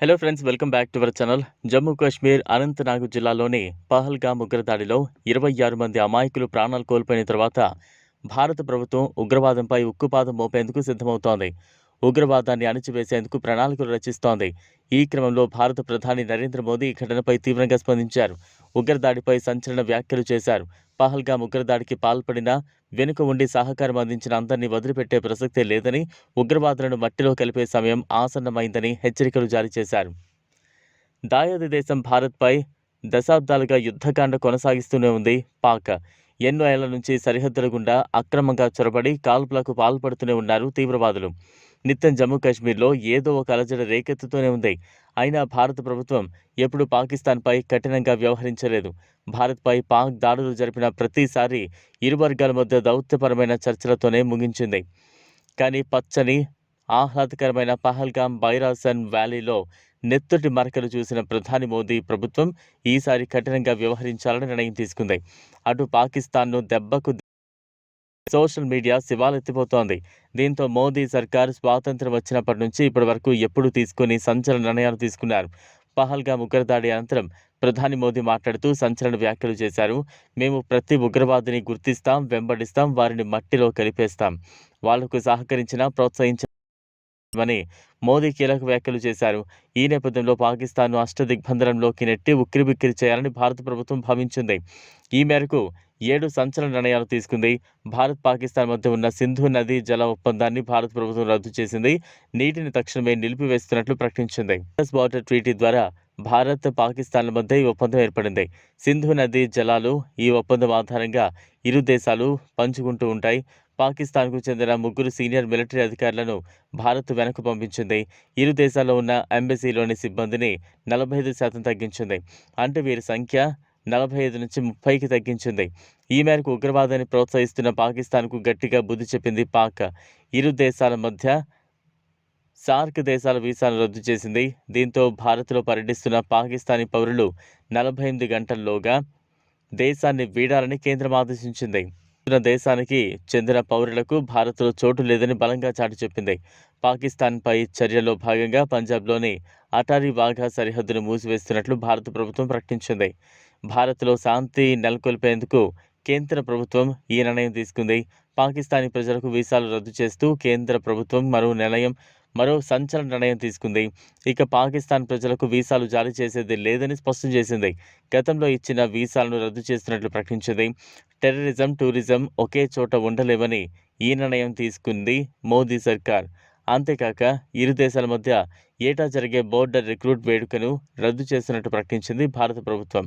Hello friends welcome back to our channel Jammu Kashmir Anantnag జిల్లాలోని పహల్గామ్ ఉగ్రదాడిలో ఇరవై ఆరు మంది అమాయకులు ప్రాణాలు కోల్పోయిన తర్వాత భారత ప్రభుత్వం ఉగ్రవాదంపై ఉక్కుపాదం మోపేందుకు సిద్ధమవుతోంది. ఉగ్రవాదాన్ని అణిచివేసేందుకు ప్రణాళికలు రచిస్తోంది. ఈ క్రమంలో భారత ప్రధాని నరేంద్ర మోదీ ఈ ఘటనపై తీవ్రంగా స్పందించారు. ఉగ్రదాడిపై సంచలన వ్యాఖ్యలు చేశారు. పహల్గా ఉగ్రదాడికి పాల్పడిన వెనుక ఉండి సహకారం అందించిన అందరినీ వదిలిపెట్టే ప్రసక్తే లేదని ఉగ్రవాదులను మట్టిలో కలిపే సమయం ఆసన్నమైందని హెచ్చరికలు జారీ చేశారు. దాయాది దేశం భారత్పై దశాబ్దాలుగా యుద్ధకాండ కొనసాగిస్తూనే ఉంది పాక్. ఎన్నో ఏళ్ళ నుంచి సరిహద్దుల గుండా అక్రమంగా చొరబడి కాల్పులకు పాల్పడుతూనే ఉన్నారు తీవ్రవాదులు. నిత్యం జమ్మూ కాశ్మీర్లో ఏదో ఒక అలజడి రేకెత్తుతూనే ఉంది. అయినా భారత ప్రభుత్వం ఎప్పుడూ పాకిస్తాన్పై కఠినంగా వ్యవహరించలేదు. భారత్పై పాక్ దాడులు జరిపిన ప్రతిసారి ఇరు వర్గాల మధ్య దౌత్యపరమైన చర్చలతోనే ముగించింది. కానీ పచ్చని ఆహ్లాదకరమైన పహల్గాం బైరాసన్ వ్యాలీలో నెత్తటి మరకలు చూసిన ప్రధాని మోదీ ప్రభుత్వం ఈసారి కఠినంగా వ్యవహరించాలని నిర్ణయం తీసుకుంది. అటు పాకిస్తాన్ను దెబ్బకు సోషల్ మీడియా శివాలెత్తిపోతోంది దీంతో మోదీ సర్కార్ స్వాతంత్రం వచ్చినప్పటి నుంచి ఇప్పటి వరకు ఎప్పుడు తీసుకుని సంచలన నిర్ణయాలు తీసుకున్నారు. పహల్గా ఉగ్రదాడి అనంతరం ప్రధాని మోదీ మాట్లాడుతూ సంచలన వ్యాఖ్యలు చేశారు. మేము ప్రతి ఉగ్రవాదిని గుర్తిస్తాం వెంబడిస్తాం వారిని మట్టిలో కలిపేస్తాం. వాళ్ళకు సహకరించిన ప్రోత్సహించమని మోదీ కీలక వ్యాఖ్యలు చేశారు. ఈ నేపథ్యంలో పాకిస్తాన్ను అష్టదిగ్బంధనంలోకి నెట్టి ఉక్కిరిబిక్కిరి చేయాలని భారత ప్రభుత్వం భావించింది. ఈ మేరకు ఏడు సంచలన నిర్ణయాలు తీసుకుంది. భారత్ పాకిస్తాన్ మధ్య ఉన్న సింధు నదీ జల ఒప్పందాన్ని భారత ప్రభుత్వం రద్దు చేసింది. నీటిని తక్షణమే నిలిపివేస్తున్నట్లు ప్రకటించింది. వాటర్ ట్రీటీ ద్వారా భారత్ పాకిస్తాన్ల మధ్య ఈ ఒప్పందం ఏర్పడింది. సింధు నదీ జలాలు ఈ ఒప్పందం ఆధారంగా ఇరు దేశాలు పంచుకుంటూ ఉంటాయి. పాకిస్తాన్కు చెందిన ముగ్గురు సీనియర్ మిలిటరీ అధికారులను భారత్ వెనక్కు పంపించింది. ఇరు దేశాల్లో ఉన్న ఎంబసీలోని సిబ్బందిని నలభై ఐదు శాతం తగ్గించింది. అంటే వీరి సంఖ్య నలభై ఐదు నుంచి ముప్పైకి తగ్గించింది. ఈ మేరకు ఉగ్రవాదాన్ని ప్రోత్సహిస్తున్న పాకిస్తాన్కు గట్టిగా బుద్ధి చెప్పింది పాక్. ఇరు దేశాల మధ్య సార్క్ దేశాల వీసాను రద్దు చేసింది. దీంతో భారత్లో పర్యటిస్తున్న పాకిస్తానీ పౌరులు నలభై ఎనిమిది గంటల్లోగా దేశాన్ని వీడాలని కేంద్రం ఆదేశించింది. దేశానికి చెందిన పౌరులకు భారత్లో చోటు లేదని బలంగా చాటి చెప్పింది. పాకిస్తాన్పై చర్యలో భాగంగా పంజాబ్లోని అటారీ వాఘా సరిహద్దును మూసివేస్తున్నట్లు భారత ప్రభుత్వం ప్రకటించింది. భారత్లో శాంతి నెలకొల్పేందుకు కేంద్ర ప్రభుత్వం ఈ నిర్ణయం తీసుకుంది. పాకిస్తానీ ప్రజలకు వీసాలు రద్దు చేస్తూ కేంద్ర ప్రభుత్వం మరో నిర్ణయం మరో సంచలన నిర్ణయం తీసుకుంది. ఇక పాకిస్తాన్ ప్రజలకు వీసాలు జారీ చేసేది లేదని స్పష్టం చేసింది. గతంలో ఇచ్చిన వీసాలను రద్దు చేస్తున్నట్లు ప్రకటించింది. టెర్రరిజం టూరిజం ఒకే చోట ఉండలేవని ఈ నిర్ణయం తీసుకుంది మోదీ సర్కార్. అంతేకాక ఇరు దేశాల మధ్య ఏటా జరిగే బోర్డర్ రిక్రూట్ వేడుకను రద్దు చేస్తున్నట్టు ప్రకటించింది భారత ప్రభుత్వం.